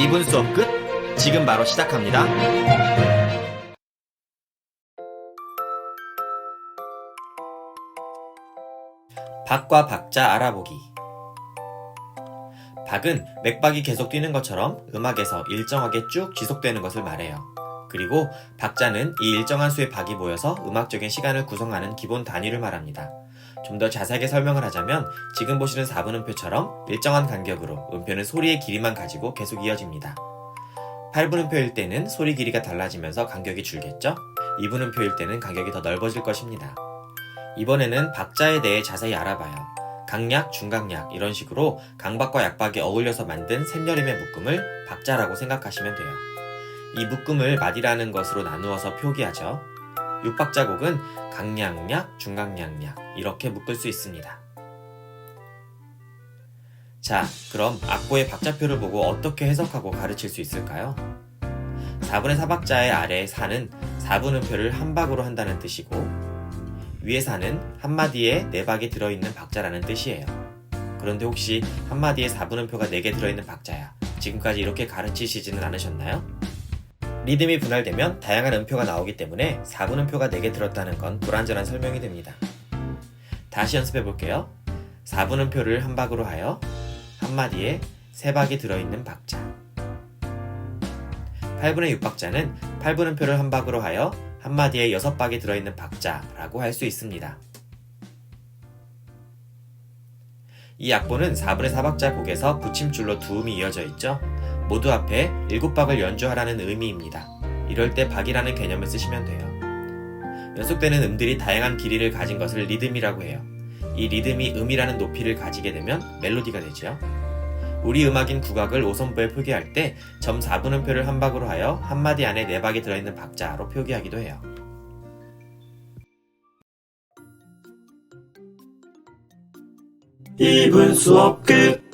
2분 수업 끝? 지금 바로 시작합니다. 박과 박자 알아보기. 박은 맥박이 계속 뛰는 것처럼 음악에서 일정하게 쭉 지속되는 것을 말해요. 그리고 박자는 이 일정한 수의 박이 모여서 음악적인 시간을 구성하는 기본 단위를 말합니다. 좀 더 자세하게 설명을 하자면 지금 보시는 4분 음표처럼 일정한 간격으로 음표는 소리의 길이만 가지고 계속 이어집니다. 8분음표일 때는 소리 길이가 달라지면서 간격이 줄겠죠? 2분음표일 때는 간격이 더 넓어질 것입니다. 이번에는 박자에 대해 자세히 알아봐요. 강약, 중강약 이런 식으로 강박과 약박이 어울려서 만든 샘여림의 묶음을 박자라고 생각하시면 돼요. 이 묶음을 마디라는 것으로 나누어서 표기하죠. 6박자곡은 강량약, 중강량약 이렇게 묶을 수 있습니다. 자, 그럼 악보의 박자표를 보고 어떻게 해석하고 가르칠 수 있을까요? 4분의 4박자의 아래 4는 4분음표를 한 박으로 한다는 뜻이고 위에 4는 한마디에 4박이 들어있는 박자라는 뜻이에요. 그런데 혹시 한마디에 4분음표가 4개 들어있는 박자야. 지금까지 이렇게 가르치시지는 않으셨나요? 리듬이 분할되면 다양한 음표가 나오기 때문에 4분 음표가 4개 들었다는 건 불완전한 설명이 됩니다. 다시 연습해 볼게요. 4분 음표를 한 박으로 하여 한마디에 3박이 들어있는 박자. 8분의 6박자는 8분 음표를 한 박으로 하여 한마디에 6박이 들어있는 박자라고 할 수 있습니다. 이 악보는 4분의 4박자 곡에서 붙임줄로 두 음이 이어져 있죠. 모두 앞에 7박을 연주하라는 의미입니다. 이럴 때 박이라는 개념을 쓰시면 돼요. 연속되는 음들이 다양한 길이를 가진 것을 리듬이라고 해요. 이 리듬이 음이라는 높이를 가지게 되면 멜로디가 되죠. 우리 음악인 국악을 5선부에 표기할 때 점 4분음표를 한 박으로 하여 한 마디 안에 4박이 들어있는 박자로 표기하기도 해요. 이분 수업 끝